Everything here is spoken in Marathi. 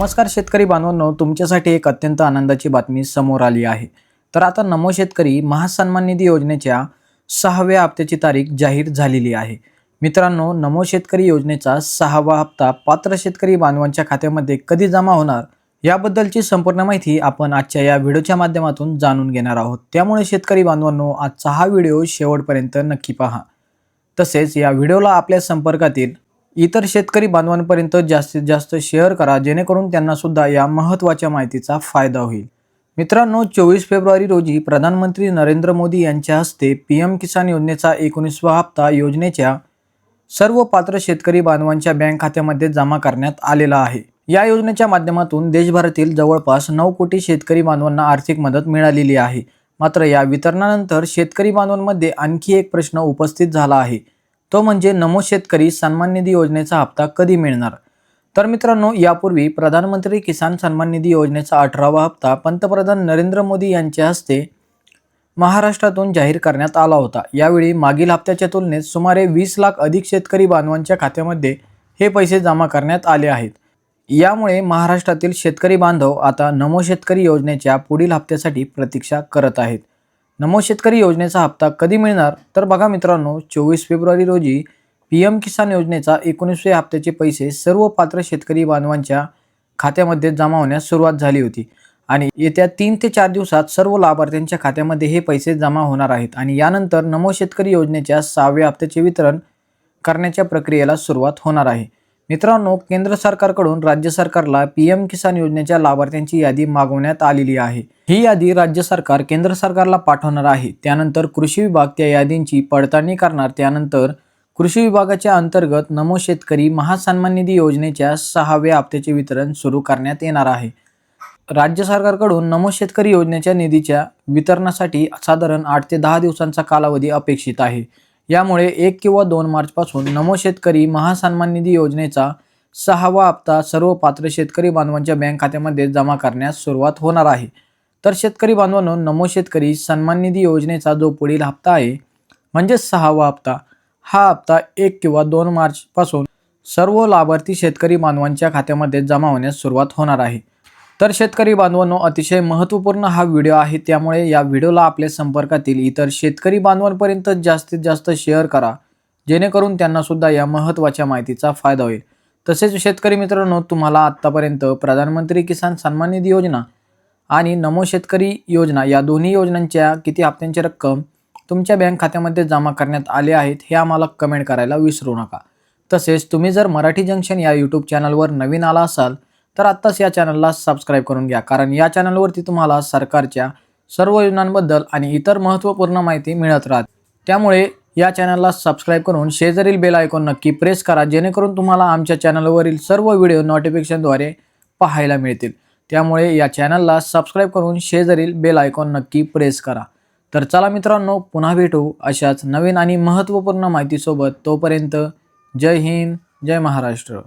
नमस्कार शेतकरी बांधवांनो तुमच्यासाठी एक अत्यंत आनंदाची बातमी समोर आली आहे. तर आता नमो शेतकरी महासन्मान निधी योजनेच्या सहाव्या हप्त्याची तारीख जाहीर झालेली आहे. मित्रांनो नमो शेतकरी योजनेचा सहावा हप्ता पात्र शेतकरी बांधवांच्या खात्यामध्ये कधी जमा होणार याबद्दलची संपूर्ण माहिती आपण आजच्या या व्हिडिओच्या माध्यमातून जाणून घेणार आहोत. त्यामुळे शेतकरी बांधवांनो आजचा हा व्हिडिओ शेवटपर्यंत नक्की पहा. तसेच या व्हिडिओला आपल्या संपर्कातील इतर शेतकरी बांधवांपर्यंत जास्तीत जास्त शेअर करा जेणेकरून त्यांना सुद्धा या महत्त्वाच्या माहितीचा फायदा होईल. मित्रांनो चोवीस फेब्रुवारी रोजी प्रधानमंत्री नरेंद्र मोदी यांच्या हस्ते पी एम किसान योजनेचा एकोणीसवा हप्ता योजनेच्या सर्व पात्र शेतकरी बांधवांच्या बँक खात्यामध्ये जमा करण्यात आलेला आहे. या योजनेच्या माध्यमातून देशभरातील जवळपास नऊ कोटी शेतकरी बांधवांना आर्थिक मदत मिळालेली आहे. मात्र या वितरणानंतर शेतकरी बांधवांमध्ये आणखी एक प्रश्न उपस्थित झाला आहे. तो म्हणजे नमो शेतकरी सन्मान निधी योजनेचा हप्ता कधी मिळणार? तर मित्रांनो यापूर्वी प्रधानमंत्री किसान सन्मान निधी योजनेचा अठरावा हप्ता पंतप्रधान नरेंद्र मोदी यांच्या हस्ते महाराष्ट्रातून जाहीर करण्यात आला होता. यावेळी मागील हप्त्याच्या तुलनेत सुमारे वीस लाख अधिक शेतकरी बांधवांच्या खात्यामध्ये हे पैसे जमा करण्यात आले आहेत. यामुळे महाराष्ट्रातील शेतकरी बांधव आता नमो शेतकरी योजनेच्या पुढील हप्त्यासाठी प्रतीक्षा करत आहेत. नमो शेतकरी योजनेचा हप्ता कधी मिळणार? तर बघा मित्रांनो चोवीस फेब्रुवारी रोजी पी एम किसान योजनेचा एकोणीसव्या हप्त्याचे पैसे सर्व पात्र शेतकरी बांधवांच्या खात्यामध्ये जमा होण्यास सुरुवात झाली होती. आणि येत्या तीन ते चार दिवसात सर्व लाभार्थ्यांच्या खात्यामध्ये हे पैसे जमा होणार आहेत. आणि यानंतर नमो शेतकरी योजनेच्या सहाव्या हप्त्याचे वितरण करण्याच्या प्रक्रियेला सुरुवात होणार आहे. मित्रांनो केंद्र सरकारकडून राज्य सरकारला पी एम किसान योजनेच्या लाभार्थ्यांची यादी मागवण्यात आलेली आहे. ही यादी राज्य सरकार केंद्र सरकारला पाठवणार आहे. त्यानंतर कृषी विभाग त्या यादींची पडताळणी करणार. त्यानंतर कृषी विभागाच्या अंतर्गत नमो शेतकरी महासन्मान निधी योजनेच्या सहाव्या हप्त्याचे वितरण सुरू करण्यात येणार आहे. राज्य सरकारकडून नमो शेतकरी योजनेच्या निधीच्या वितरणासाठी साधारण आठ ते दहा दिवसांचा कालावधी अपेक्षित आहे. यामुळे एक किंवा दोन मार्चपासून नमो शेतकरी महासन्मान निधी योजनेचा सहावा हप्ता सर्व पात्र शेतकरी बांधवांच्या बँक खात्यामध्ये जमा करण्यास सुरुवात होणार आहे. तर शेतकरी बांधवांनो नमो शेतकरी सन्मान निधी योजनेचा जो पुढील हप्ता आहे म्हणजेच सहावा हप्ता हा हप्ता एक किंवा दोन मार्चपासून सर्व लाभार्थी शेतकरी बांधवांच्या खात्यामध्ये जमा होण्यास सुरुवात होणार आहे. तर शेतकरी बांधवांनो अतिशय महत्त्वपूर्ण हा व्हिडिओ आहे. त्यामुळे या व्हिडिओला आपल्या संपर्कातील इतर शेतकरी बांधवांपर्यंत जास्तीत जास्त शेअर करा. जेणेकरून त्यांना सुद्धा या महत्त्वाच्या माहितीचा फायदा होईल. तसेच शेतकरी मित्रांनो तुम्हाला आत्तापर्यंत प्रधानमंत्री किसान सन्मान निधी योजना आणि नमो शेतकरी योजना या दोन्ही योजनांच्या किती हप्त्यांची रक्कम तुमच्या बँक खात्यामध्ये जमा करण्यात आले आहेत हे आम्हाला कमेंट करायला विसरू नका. तसेच तुम्ही जर मराठी जंक्शन या यूट्यूब चॅनलवर नवीन आला असाल तर आत्ताच या चॅनलला सबस्क्राईब करून घ्या. कारण या चॅनलवरती तुम्हाला सरकारच्या सर्व योजनांबद्दल आणि इतर महत्त्वपूर्ण माहिती मिळत राहते. त्यामुळे या चॅनलला सबस्क्राईब करून शेजारील बेल आयकॉन नक्की प्रेस करा जेणेकरून तुम्हाला आमच्या चॅनलवरील सर्व व्हिडिओ नोटिफिकेशनद्वारे पाहायला मिळतील. त्यामुळे या चॅनलला सबस्क्राईब करून शेजारील बेल आयकॉन नक्की प्रेस करा. तर चला मित्रांनो पुन्हा भेटू अशाच नवीन आणि महत्त्वपूर्ण माहितीसोबत. तोपर्यंत जय हिंद जय महाराष्ट्र.